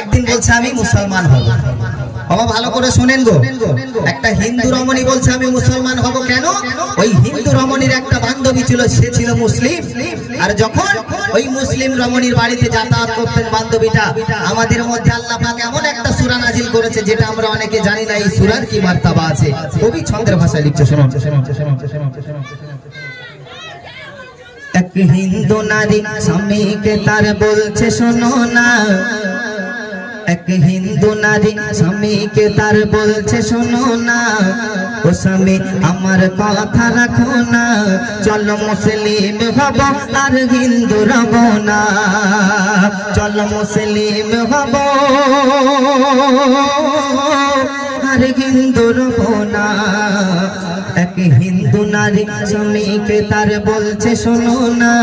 একদিন বলছে, আমি মুসলমান হব। বাবা, ভালো করে শুনেন গো। একটা হিন্দু রমণী বলছে, আমি মুসলমান হব কেন? ওই হিন্দু রমণীর একটা বান্ধবী ছিল, সে ছিল মুসলিম। আর যখন ওই মুসলিম রমণীর বাড়িতে যাতায়াত করতেন বান্ধবীটা, আমাদের মধ্যে আল্লাহ পাক এমন একটা সূরা নাজিল করেছে, যেটা আমরা অনেকে জানি না এই সূরার কি বার্তাবা আছে। কবি ছন্দের ভাষায় লিখছে, শুনুন। এক হিন্দু নারী স্বামীকে তার বলছে, শোনো না এক হিন্দু নারী স্বামীকে তার বলছে, শোনো না, ও স্বামী, আমার কথা রাখো না। চলো মুসলিম হব, আর হিন্দু রব না। চলো মুসলিম হব, আর হিন্দু রব না। এক হিন্দু নারী স্বামীকে তার বলছে, শোনো না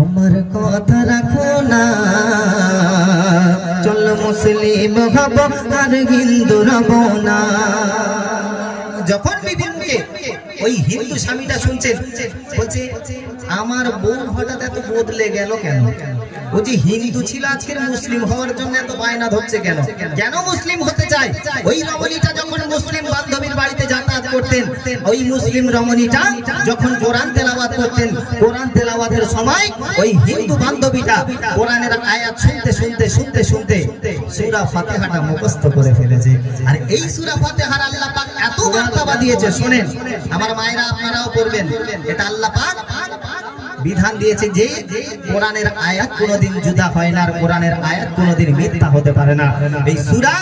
আমার কথা রাখো না। চল মুসলিম হব আর হিন্দু রব না। যখন বিবিকে ওই হিন্দু স্বামীটা শুনছেন বলছে, আমার বউ হঠাৎ এত বদলে গেল কেন? ও যে হিন্দু ছিল আজকের মুসলিম হওয়ার জন্য এত বায়না ধরছে কেন? কেন মুসলিম হতে চায়? ওই রমণীটা যখন মুসলিম বান্ধবীর বাড়িতে করতেন। ওই মুসলিম রমণীটা যখন কোরআন তেলাওয়াত করতেন, কোরআন তেলাওয়াতের সময় ওই হিন্দু বান্ধবীটা কোরআনের আয়াত শুনতে শুনতে শুনতে শুনতে সূরা ফাতিহাটা মুখস্থ করে ফেলেছে। আর এই সূরা ফাতিহার আল্লাহ পাক এত বার্তাবা দিয়েছে, শুনেন। আমার মায়েরা আপনারাও করবেন এটা আল্লাহ পাক বিধান দিয়েছে যে কোরআনের আয়াত কোনোদিন জুদা হয় না, আর কোরআনের আয়াত কোনোদিন মিথ্যা হতে পারে না। এই সূরা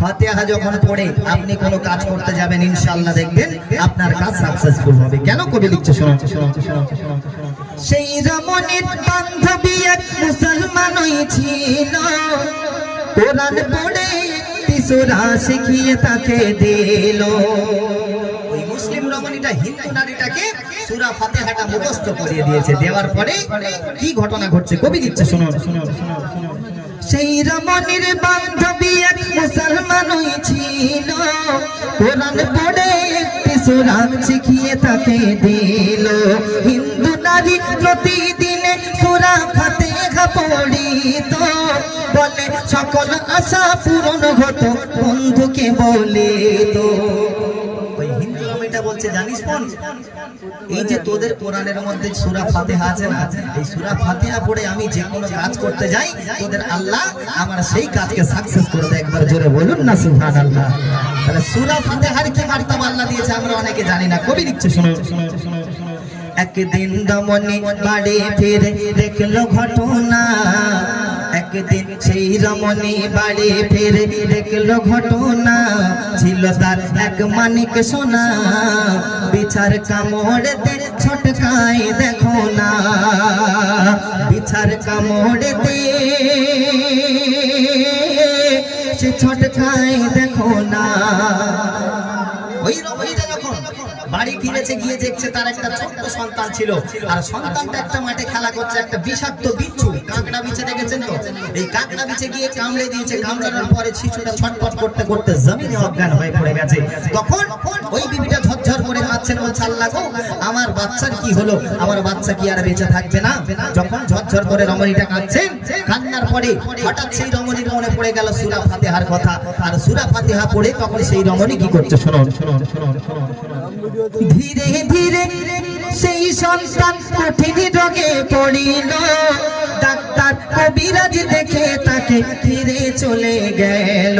ফাতিহা যখন পড়ে আপনি কোনো কাজ করতে যাবেন ইনশাআল্লাহ দেখবেন আপনার কাজ সাকসেসফুল হবে কেন কবি লিখছে শুনুন সেই রমণীর বান্ধবী এক মুসলমান ছিল কোরআন পড়ে একটি সূরা শিখিয়ে তাকে দিল ওই মুসলিম রমণীটা হিন্দু নারীটাকে সূরা ফাতিহাটা মুখস্থ করিয়ে দিয়েছে দেওয়ার পরে কি ঘটনা ঘটছে কবি দিচ্ছে শুনুন সেই রমণীর বান্ধবী এক মুসলমান ছিল। কোরআন পড়ে একটি সূরা শিখিয়ে তাকে দিল। হিন্দু নারী প্রতিদিনে সূরা ফাতিহা পড়িত। বলে, সকল আশা পূরণ হতো বন্ধুকে বলে তো ওই হিন্দু বলছে জানিস বোন? এই যে তোদের কোরআনের মধ্যে সূরা ফাতিহা আছে না, এই সূরা ফাতিহা পড়ে আমি যে কোনো কাজ করতে যাই, তোদের আল্লাহ আমার সেই কাজকে সাকসেস করে দেয়। একবার জোরে বলুন না, সুবহানাল্লাহ। তাহলে সূরা ফাতিহার কি মার্তবা আল্লাহ দিয়েছে আমরা অনেকে জানি না। কবি লিখছে, শুনুন। একদিন দমনি বাড়ি ফিরে দেখল ঘটনা। একদিন সেই রমণী বাড়ি ফিরে দেখল ঘটনা। ছিল তার এক মানিক সোনা। বিছার কামড়েতে ছটকাই দেখো না। বিছার কামড়েতে সে ছটকাই দেখো না। বাড়ি ফিরেছে, গিয়ে দেখছে তার একটা ছোট্ট সন্তান ছিল। আর সন্তানটা একটা মাঠে খেলা করছে, একটা বিষাক্ত বিচ্ছু। কাঁকড়া বিছে দেখেছেন তো? এই কাঁকড়া বিছে গিয়ে কামড়ে দিয়েছে, কামড়ানোর পরে শিশুটা ছটপট করতে করতে জমিনে অজ্ঞান হয়ে পড়ে গেছে। তখন ওই বিবিটা ঝরঝর করে কাঁদছেন বলছে, আল্লাহ গো, আমার বাচ্চার কি হলো? আমার বাচ্চা কি আর বেঁচে থাকবে না? যখন ঝরঝর করে রমণীটা কাঁদছেন কান্নার পরে হঠাৎ সেই রমণীর মনে পড়ে গেল সুরা ফাতেহার কথা। আর সুরা ফাতেহা পড়ে তখন সেই রমণী কি করছে, শুনুন। ধীরে ধীরে সেই সন্তান কঠিন রোগে পড়িল। ডাক্তার কবিরাজ দেখে তাকে ফিরে চলে গেল।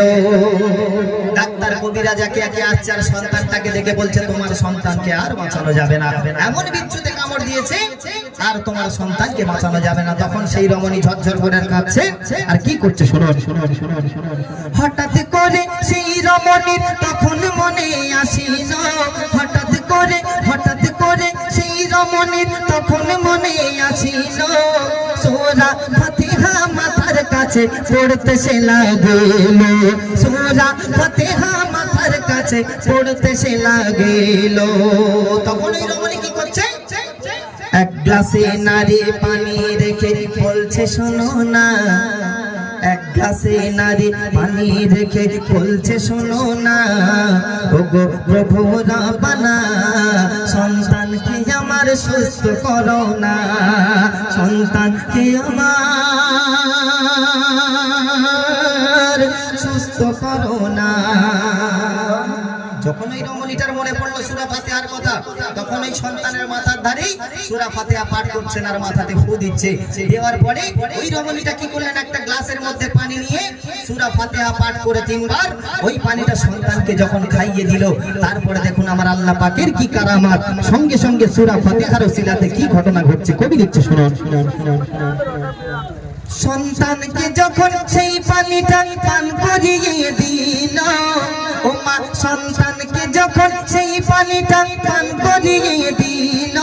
ডাক্তার কবিরাজ একে একে আসছে আর সন্তানটাকে দেখে বলছে, তোমার সন্তানকে আর বাঁচানো যাবে না। এমন বিচ্ছুতে কামড় দিয়েছে, আর তোমার সন্তানকে বাঁচানো যাবে না। তখন সেই রমণী ঝরঝর করে কাঁদছে। আর কি করছে শুনুন হঠাৎ করে সেই রমণীর তখন মনে আসিল। হঠাৎ করে হঠাৎ করে সেই রমণীর তখন মনে আসিল। সোরা ফাতিহা মাথার কাছে পড়তে সে লাগিল সোরা ফাতিহা মাথার কাছে পড়তে সে লাগিল। তখন এই রমণী কি করছে? এক গ্লাসে নারী পানি রেখে বলছে, শোনো না। এক গ্লাসে নারী পানি রেখে বলছে, শোনো না। ও গো প্রভু রাবানা সন্তানকে আমার সুস্থ করো না সন্তানকে আমার সুস্থ করো না যখন ওই রমণীটার মনে পড়ল সুরা ফাতেহার কথা, তখন ওই সন্তানের মাথার ধারেই সুরা ফাতেহা পাঠ করছেন আর মাথাতে ফু দিচ্ছে। দেওয়ার পরে ওই রমণীটা কি করলেন? একটা গ্লাসের মধ্যে পানি নিয়ে সুরা ফাতেহা পাঠ করে তিনবার ওই পানিটা সন্তানকে যখন খাইয়ে দিল, তারপরে দেখুন আমার আল্লাহ পাকের কি কারামাত। সঙ্গে সঙ্গে সুরা ফাতেহার ওসিলাতে কি ঘটনা ঘটছে? কবি লিখছে শুনুন। সন্তানকে যখন সেই পানিটা পান করিয়ে দিল ও সন্তানকে যখন সেই পানিটা পান করিয়ে দিল,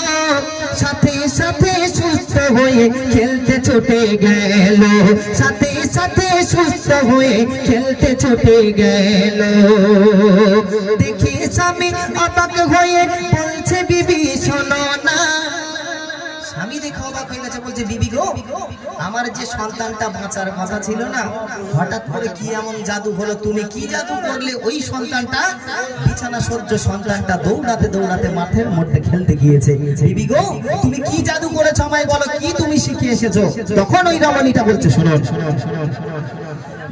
সাথে সাথে সুস্থ হয়ে খেলতে ছুটে গেল, সাথে সাথে সুস্থ হয়ে খেলতে ছুটে গেল। দেখি স্বামী অবাক হয়ে বলছে, বিবি, শোনো না। স্বামী দেখে অবাক হয়ে গেছে, বলছে, বিবি গো আমার যে সন্তানটা বাঁচার কথা ছিল না, হঠাৎ করে কি এমন জাদু হলো, তুমি কি জাদু করলে? ওই সন্তানটা বিছানা সহ্য সন্তানটা দৌড়াতে দৌড়াতে মাঠের মধ্যে খেলতে গিয়েছে। বিবি গো, তুমি কি জাদু করেছ আমায় বলো, কি তুমি শিখে এসেছ? তখন ওই রমণীটা বলছে, শোনো।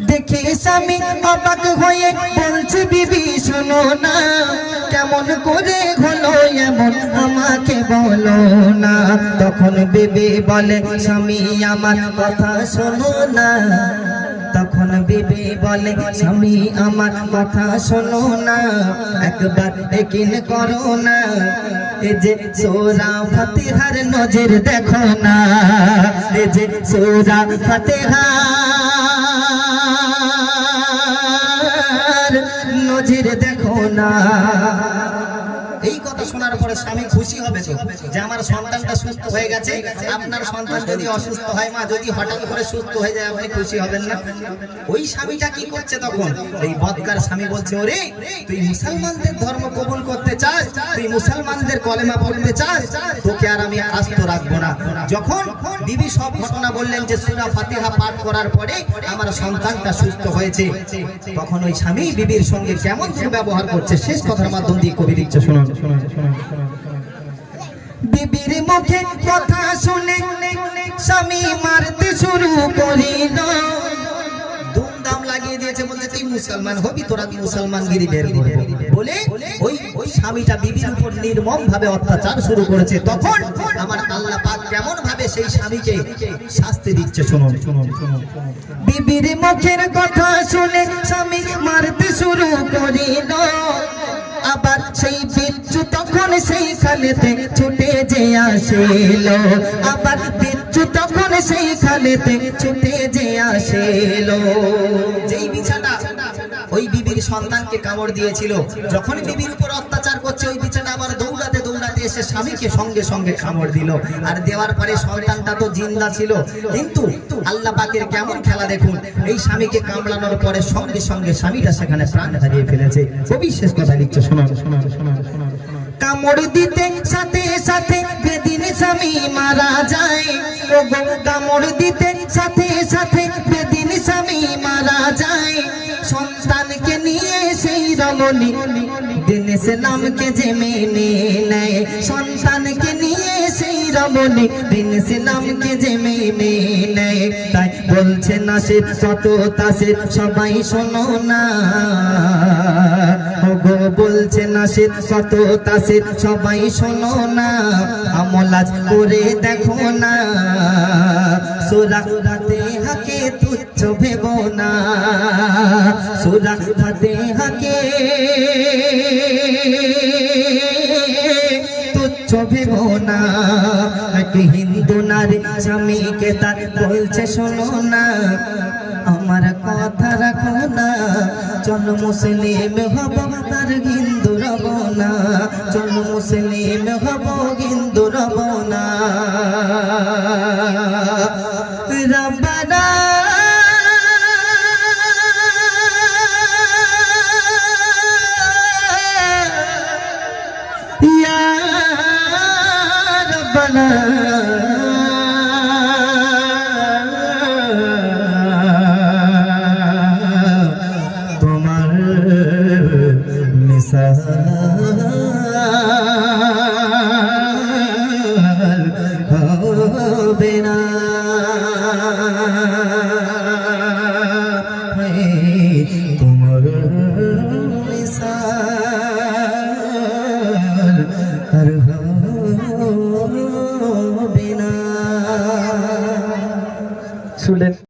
দেখে স্বামী অবাক হয়ে বলছে, বিবি, শোনো না, কেমন করে হলো এমন আমাকে বলো। বিবি বলে, স্বামী, আমার কথা শোনো না। তখন বিবি বলে, স্বামী, আমার কথা শোনো না। একবার একিন করো না। এ যে সোরা ফাতিহার নজর দেখো না। এ যে সোরা ফাতিহার নজর দেখো না। এই কথা শোনার পরে স্বামী খুশি হবে তো? যে আমার সন্তানটা সুস্থ হয়ে গেছে। আপনার সন্তান যদি অসুস্থ হয়, মা, যদি হঠাৎ করে সুস্থ হয়ে যায়, আপনি খুশি হবেন না? ওই স্বামীটা কি করছে তখন? এই বদকার স্বামী বলছে, ওরে, তুই মুসলমানদের ধর্ম কবুল করতে চাস? তুই মুসলমানদের কলেমা পড়তে চাস? তোকে আর আমি আস্ত রাখব না। যখন বিবি সব ঘটনা বললেন যে সুরা ফাতিহা পাঠ করার পরে আমার সন্তানটা সুস্থ হয়েছে, তখন ওই স্বামী বিবির সঙ্গে কেমন ব্যবহার করছে? শেষ কথার মাধ্যম দিয়ে কবি দিচ্ছে শুনুন। বিবির মুখে কথা শুনে স্বামী মারতে শুরু করিল। ধুমধাম লাগিয়ে দিয়েছে বলছে তুই মুসলমান হবি তোরা তুই মুসলমানগিরি বের করে বলে ওই ওই স্বামীটা বিবির উপর নির্মম ভাবে অত্যাচার শুরু করেছে। তখন আমার আল্লাহ পাক কেমন ভাবে সেই স্বামীকে শাস্তি দিচ্ছে শুনুন শুনুন শুনুন। বিবির মুখের কথা শুনে স্বামী মারতে শুরু করিল। আবার সেই বিচ্ছু তখন সেইখানেতে ছুটে যে আসিল। আবার বিচ্ছু তখন সেইখানেতে ছুটে যে আসিল। যেই বিছানা, ওই বিবির সন্তানকে কামড় দিয়েছিল, যখন বিবির উপর অত্যাচার করছে, ওই এসে স্বামীকে সঙ্গে সঙ্গে কামড় দিল। আর দেওয়ার পরে সন্তানটা তো জিন্দা ছিল। কিন্তু আল্লাহ পাকের কেমন খেলা দেখুন, এই স্বামীকে কামড়ানোর পরে সঙ্গে সঙ্গে স্বামীটা সেখানে প্রাণ হারিয়ে ফেলেছে। খুবই শেষ কথা লিখছে, শোনান শোনান শোনান শোনান কামড় দিতে সাথে সাথে বেদিন স্বামী মারা যায়। ও গো কামড় দিতে সাথে সাথে বেদিন স্বামী মারা যায়। রমণী দিন ইসলামকে যে মেনে নেয়, সন্তানকে নিয়ে সেই রমণী দিন ইসলামকে যে মেনে নেয়, তাই বলছে না সে কত তাসে সবাই শোনো না। ওগো বলছে না সে কত তাসে সবাই শোনো না। আমলাজ করে দেখো না। সোরা রাতে হাকে তুচ্ছ ভেব না। সোরা রাতে হাকে ভেব না একটি হিন্দু নারী স্বামীকে তার বলছে, শোনো না, আমার কথা রাখো না, চল মুসলিম হব তার হিন্দু রব না চল মুসলিম হব হিন্দু রব না তোমার মিসাল হবে